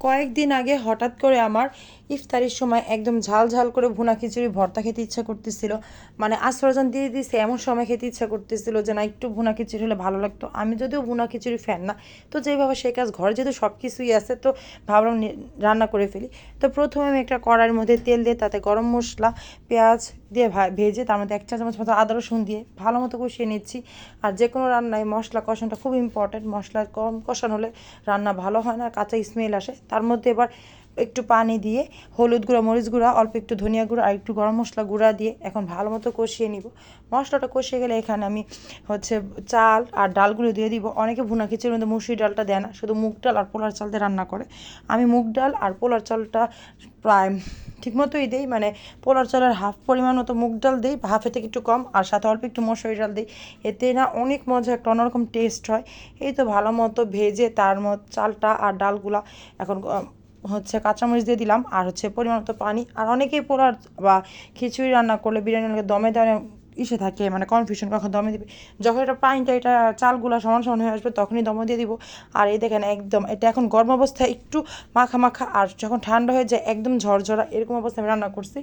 কয়েকদিন আগে হঠাৎ করে আমার ইফতারির সময় একদম ঝাল ঝাল করে ভুনা খিচুড়ি, ভর্তা খেতে ইচ্ছা করতেছিল। মানে আশ্রয়জন দিয়ে দিয়েছে এমন সময় খেতে ইচ্ছা করতেছিল যে, না, একটু ভুনা খিচুড়ি হলে ভালো লাগতো। আমি যদিও ভুনা খিচুড়ি ফ্যান না, তো যেভাবে সেই কাজ, ঘরে যেহেতু সব কিছুই আছে, তো ভাবলাম রান্না করে ফেলি। তো প্রথমে আমি একটা কড়াইয়ের মধ্যে তেল দিয়ে, তাতে গরম মশলা, পেঁয়াজ দিয়ে ভেজে তার মধ্যে এক চা চামচ মতো আদা, রসুন দিয়ে ভালো মতো কষিয়ে নিচ্ছি। আর যে কোনো রান্নায় মশলা কষানোটা খুব ইম্পর্টেন্ট মশলা কম কষানো হলে রান্না ভালো হয় না, কাঁচা স্মেল আসে। তার মধ্যে এবার একটু পানি দিয়ে, হলুদ গুঁড়া, মরিচ গুঁড়া, অল্প একটু ধনিয়া গুঁড়া আর একটু গরম মশলা গুঁড়া দিয়ে এখন ভালো মতো কষিয়ে নিব। মশলাটা কষিয়ে গেলে এখানে আমি হচ্ছে চাল আর ডালগুলো দিয়ে দিব। অনেকে ভুনা খিচুড়ির মধ্যে মুসুরি ডালটা দেয় না, শুধু মুগ ডাল আর পোলার চাল দিয়ে রান্না করে। আমি মুগ ডাল আর পোলার চালটা প্রায় ঠিকমতোই দিই মানে পোলার চালের হাফ পরিমাণ মতো মুগ ডাল দিই হাফের থেকে একটু কম আর সাথে অল্প একটু মসুরি ডাল দিই। এতে না অনেক মজা একটা অন্যরকম টেস্ট হয়। এই তো ভালো মতো ভেজে তার মধ্যে চালটা আর ডালগুলা এখন হচ্ছে কাঁচামরিচ দিয়ে দিলাম, আর হচ্ছে পরিমাণ মতো পানি, আর অনেকেই পোলার বা খিচুড়ি রান্না করলে বিরিয়ানি দমে দমে ইসে থাকে মানে কনফিউশন কখন দমে দিবে। যখন এটা পানিটা এটা চালগুলো সমান সমান হয়ে আসবে, তখনই দমে দিয়ে দিব। আর এই দেখেন একদম, এটা এখন গরম অবস্থায় একটু মাখা মাখা, আর যখন ঠান্ডা হয়ে যায় একদম ঝরঝরা, এরকম অবস্থায় আমি রান্না করছি।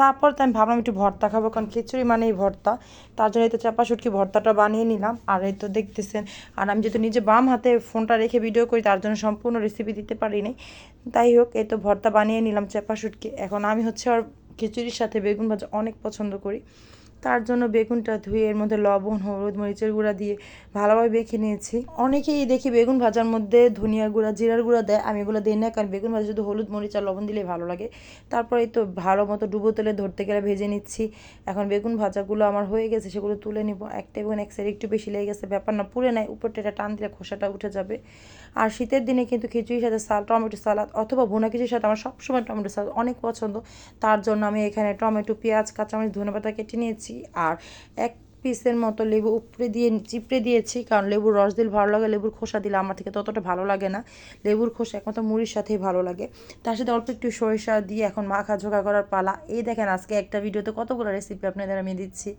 তারপর তো আমি ভাবলাম একটু ভর্তা খাব, কারণ খিচুড়ি মানেই ভর্তা। তার জন্য এই তো চাপা শুটকি ভর্তাটা বানিয়ে নিলাম। আর এই তো দেখতেছেন, আর আমি যেহেতু নিজে বাম হাতে ফোনটা রেখে ভিডিও করি, তার জন্য সম্পূর্ণ রেসিপি দিতে পারিনি। তাই হোক, এই তো ভর্তা বানিয়ে নিলাম চাপা শুটকি এখন আমি হচ্ছে আর খিচুড়ির সাথে বেগুন ভাজা অনেক পছন্দ করি। তার জন্য বেগুনটা ধুয়ে এর মধ্যে লবণ, হলুদ, মরিচের গুঁড়া দিয়ে ভালোভাবে মেখে নিয়েছি। অনেকেই দেখি বেগুন ভাজার মধ্যে ধনিয়া গুঁড়া, জিরার গুঁড়া দেয়, আমি এগুলো দিই না, কারণ বেগুন ভাজা শুধু হলুদ, মরিচ আর লবণ দিলে ভালো লাগে। তারপরে তো ভালো মতো ডুবো তেলে ধরতে গেলে ভেজে নিচ্ছি। এখন বেগুন ভাজাগুলো আমার হয়ে গেছে, সেগুলো তুলে নিব। একটা বেগুন এক সাইড একটু বেশি লেগে গেছে, ব্যাপার না, পুড়ে নেয়, উপরটা এটা টান দিলে খোসাটা উঠে যাবে। আর শীতের দিনে কিন্তু খিচুড়ির সাথে সাল, টমেটো সালাদ অথবা ভুনা খিচুড়ির সাথে আমার সবসময় টমেটো সালাদ অনেক পছন্দ। তার জন্য আমি এখানে টমেটো, পেঁয়াজ, কাঁচামরিচ, ধনেপাতা কেটে নিয়েছি। আর এক পিসের মতো লেবু উপরে দিয়ে, চিপড়ে দিয়েছি, কারণ লেবুর রস দিলে ভালো লাগে, লেবুর খোসা দিলে আমার থেকে ততটা ভালো লাগে না। লেবুর খোসা একমাত্র মুড়ির সাথেই ভালো লাগে। তার সাথে অল্প একটু সরিষা দিয়ে এখন মাখা ঝোঁকা করার পালা। এই দেখেন আজকে একটা ভিডিওতে কতগুলো রেসিপি আপনাদের আমি দিচ্ছি।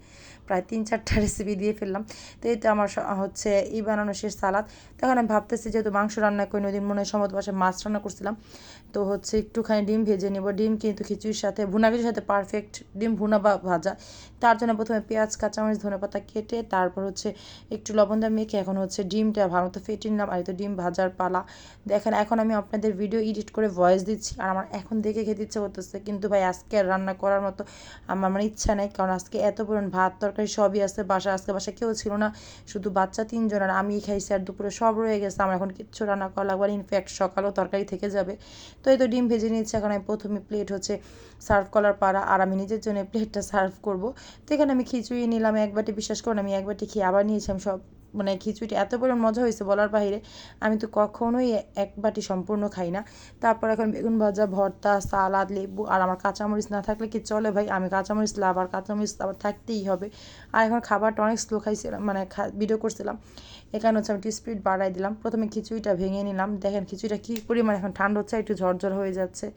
প্রায় তিন চারটা রেসিপি দিয়ে ফেললাম। তো তো আমার হচ্ছে এই বানানো শেষ সালাদ। তখন আমি ভাবতেছি যেহেতু মাংস রান্না করি নদীর মনে সমত বাসায় মাছ রান্না করছিলাম। তো হচ্ছে একটুখানি ডিম ভেজে নেব। ডিম কিন্তু খিচুড়ির সাথে, ভুনা খিচুড়ির সাথে পারফেক্ট ডিম ভুনা বা ভাজা। তার জন্য প্রথমে পেঁয়াজ, কাঁচামরিচ ধনেপাতা কেটে তারপর হচ্ছে একটু লবণ দিয়ে মেখে এখন হচ্ছে ডিমটা ভালো মতো ফেটে নিলাম। আর তো ডিম ভাজার পালা। দেখেন, এখন আমি আপনাদের ভিডিও এডিট করে ভয়েস দিচ্ছি। আর আমার এখন দেখে খেতে ইচ্ছে করতেছে। কিন্তু ভাই, আজকে আর রান্না করার মতো আমার মানে ইচ্ছা নেই। কারণ আজকে এত পরিমাণ ভাত তরকারি সবই আছে বাসা আজকে বাসা কেউ ছিল না। শুধু বাচ্চা তিনজন আর আমি খাইছি আর দুপুরে সব রয়ে গেছে। আমার এখন কিচ্ছু রান্না করা লাগবে ইনফ্যাক্ট সকালেও তরকারি থেকে যাবে। তো এই তো ডিম ভেজে নিয়েছি। এখন আমি প্রথমে প্লেট হচ্ছে সার্ভ করার পাড়া আর আমি নিজের জন্য প্লেটটা সার্ভ করব। তো এখানে আমি খিচুড়ি নিলাম এক বাটি বিশ্বাস করুন আমি এক বাটি খেয়ে আবার নিয়েছিলাম সব মানে খিচুড়িটা এত পরিমাণ মজা হয়েছে বলার বাইরে আমি তো কখনোই এক বাটি সম্পূর্ণ খাই না। তারপর এখন বেগুন ভাজা, ভর্তা, সালাদ, লেবু আর আমার কাঁচামরিচ না থাকলে কি চলে ভাই? আমি কাঁচামরিচ লাভ আর কাঁচামরিচ আবার থাকতেই হবে। আর এখন খাবারটা অনেক স্লো খাইছিলাম মানে ভিডিও করছিলাম। এখানে হচ্ছে আমি একটু স্পিড বাড়াই দিলাম। প্রথমে খিচুড়িটা ভেঙে নিলাম। দেখেন খিচুড়িটা কী পরিমাণ এখন ঠান্ডা হচ্ছে, একটু ঝরঝর হয়ে যাচ্ছে।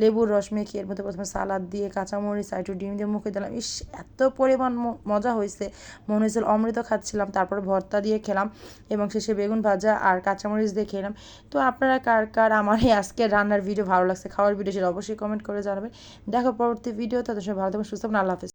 লেবুর রস মেখে এর মধ্যে প্রথমে সালাদ দিয়ে কাঁচামরিচ আর একটু ডিম দিয়ে মুখে দিলাম। ইস, এত পরিমাণ মজা হয়েছে। মনে হয়েছিল অমৃত খাচ্ছিলাম, তারপর ভর্তা দিয়ে খেলাম এবং শেষে বেগুন ভাজা আর কাঁচামরিচ দিয়ে খেলাম। তো আপনারা কার কার আমার এই আজকের রান্নার ভিডিও ভালো লাগছে, খাওয়ার ভিডিও সেটা অবশ্যই কমেন্ট করে জানাবেন। দেখো পরবর্তী ভিডিও তাদের সঙ্গে ভালো থাকবেন, সুস্থ আল্লাহ হাফেজ।